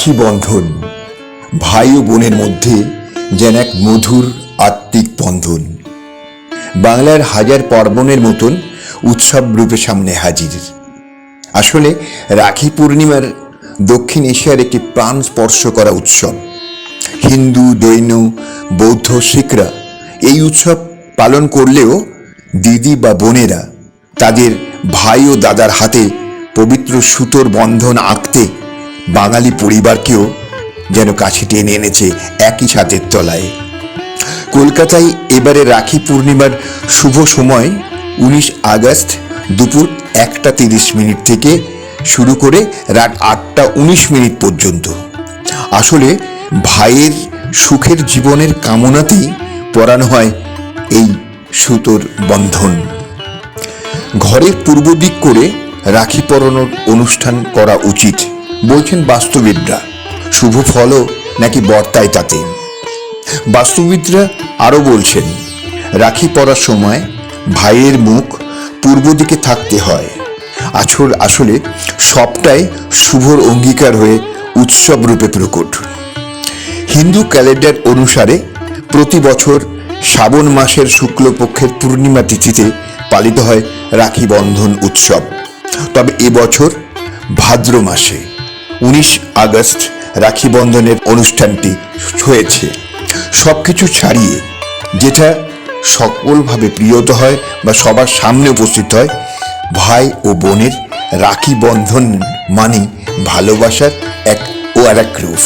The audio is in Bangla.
রাখি বন্ধন ভাই ও বোনের মধ্যে যেন এক মধুর আত্মিক বন্ধন। বাংলার হাজার পার্বণের মতন উৎসব রূপে সামনে হাজির। আসলে রাখি পূর্ণিমার দক্ষিণ এশিয়ার একটি প্রাণ স্পর্শ করা উৎসব। হিন্দু জৈন বৌদ্ধ, শিখরা এই উৎসব পালন করলেও দিদি বা বোনেরা তাদের ভাই ও দাদার হাতে পবিত্র সুতোর বন্ধন আঁকতে বাঙালি পরিবারকেও যেন কাছে টেনে এনেছে একই ছাদের তলায়। কলকাতায় এবারে রাখি পূর্ণিমার শুভ সময় উনিশ আগস্ট দুপুর একটা তিরিশ মিনিট থেকে শুরু করে রাত আটটা উনিশ মিনিট পর্যন্ত। আসলে ভাইয়ের সুখের জীবনের কামনাতেই পরানো হয় এই সুতোর বন্ধন। ঘরের পূর্ব দিক করে রাখি পরানোর অনুষ্ঠান করা উচিত। বলছেন বাস্তুবিদরা, শুভ ফলও নাকি বর্তায় তাতে। বাস্তুবিদরা আরও বলছেন, রাখি পরার সময় ভাইয়ের মুখ পূর্ব দিকে থাকতে হয়। আছর আসলে সবটাই শুভর অঙ্গীকার হয়ে উৎসব রূপে প্রকট। হিন্দু ক্যালেন্ডার অনুসারে প্রতি বছর শ্রাবণ মাসের শুক্লপক্ষের পূর্ণিমা তিথিতে পালিত হয় রাখি বন্ধন উৎসব। তবে এবছর ভাদ্র মাসে। উনিশ আগস্ট রাখি বন্ধনের অনুষ্ঠানটি হয়েছে। সব কিছু ছাড়িয়ে যেটা সকলভাবে প্রিয়ত হয় বা সবার সামনে উপস্থিত হয়, ভাই ও বোনের রাখি বন্ধন মানে ভালোবাসার এক ও আর এক রূপ।